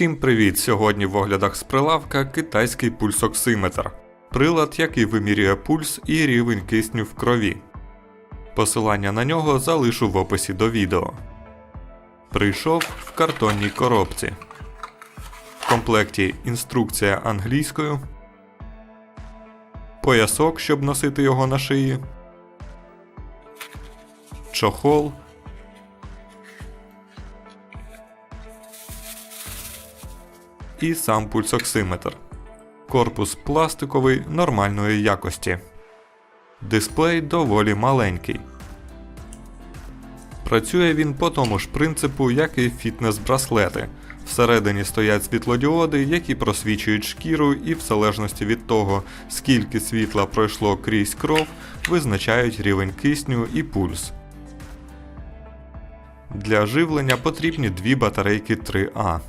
Всім привіт! Сьогодні в оглядах з прилавка китайський пульсоксиметр. Прилад, який вимірює пульс і рівень кисню в крові. Посилання на нього залишу в описі до відео. Прийшов в картонній коробці. В комплекті інструкція англійською. Поясок, щоб носити його на шиї. Чохол. І сам пульсоксиметр. Корпус пластиковий нормальної якості. Дисплей доволі маленький. Працює він по тому ж принципу, як і фітнес-браслети. Всередині стоять світлодіоди, які просвічують шкіру, і в залежності від того, скільки світла пройшло крізь кров, визначають рівень кисню і пульс. Для живлення потрібні дві батарейки 3А.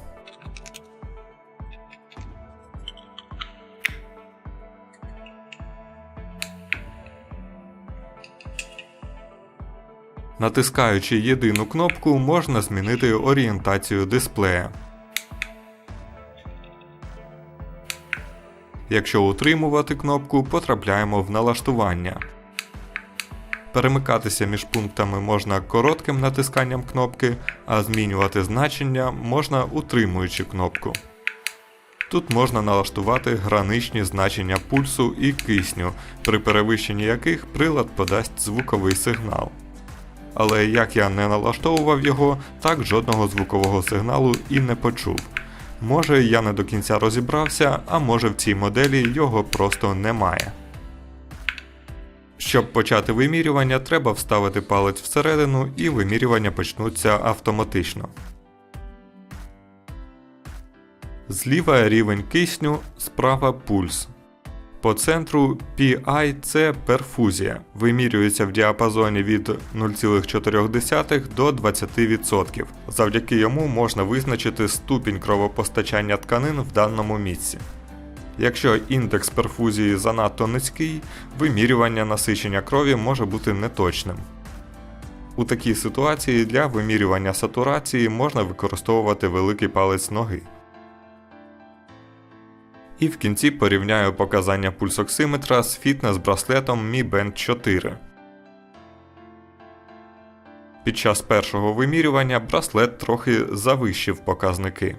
Натискаючи єдину кнопку, можна змінити орієнтацію дисплея. Якщо утримувати кнопку, потрапляємо в налаштування. Перемикатися між пунктами можна коротким натисканням кнопки, а змінювати значення можна утримуючи кнопку. Тут можна налаштувати граничні значення пульсу і кисню, при перевищенні яких прилад подасть звуковий сигнал. Але як я не налаштовував його, так жодного звукового сигналу і не почув. Може я не до кінця розібрався, а може в цій моделі його просто немає. Щоб почати вимірювання, треба вставити палець всередину і вимірювання почнуться автоматично. Зліва рівень кисню, справа пульс. По центру PI це перфузія, вимірюється в діапазоні від 0,4 до 20%. Завдяки йому можна визначити ступінь кровопостачання тканин в даному місці. Якщо індекс перфузії занадто низький, вимірювання насичення крові може бути неточним. У такій ситуації для вимірювання сатурації можна використовувати великий палець ноги. І в кінці порівняю показання пульсоксиметра з фітнес-браслетом Mi Band 4. Під час першого вимірювання браслет трохи завищив показники.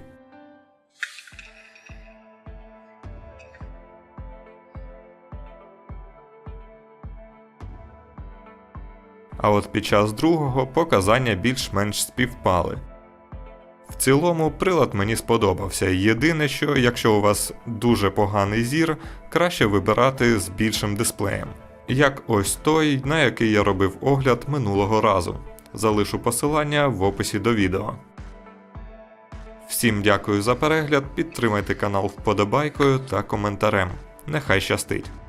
А от під час другого показання більш-менш співпали. В цілому прилад мені сподобався. Єдине, що якщо у вас дуже поганий зір, краще вибирати з більшим дисплеєм. Як ось той, на який я робив огляд минулого разу. Залишу посилання в описі до відео. Всім дякую за перегляд, підтримайте канал вподобайкою та коментарем. Нехай щастить!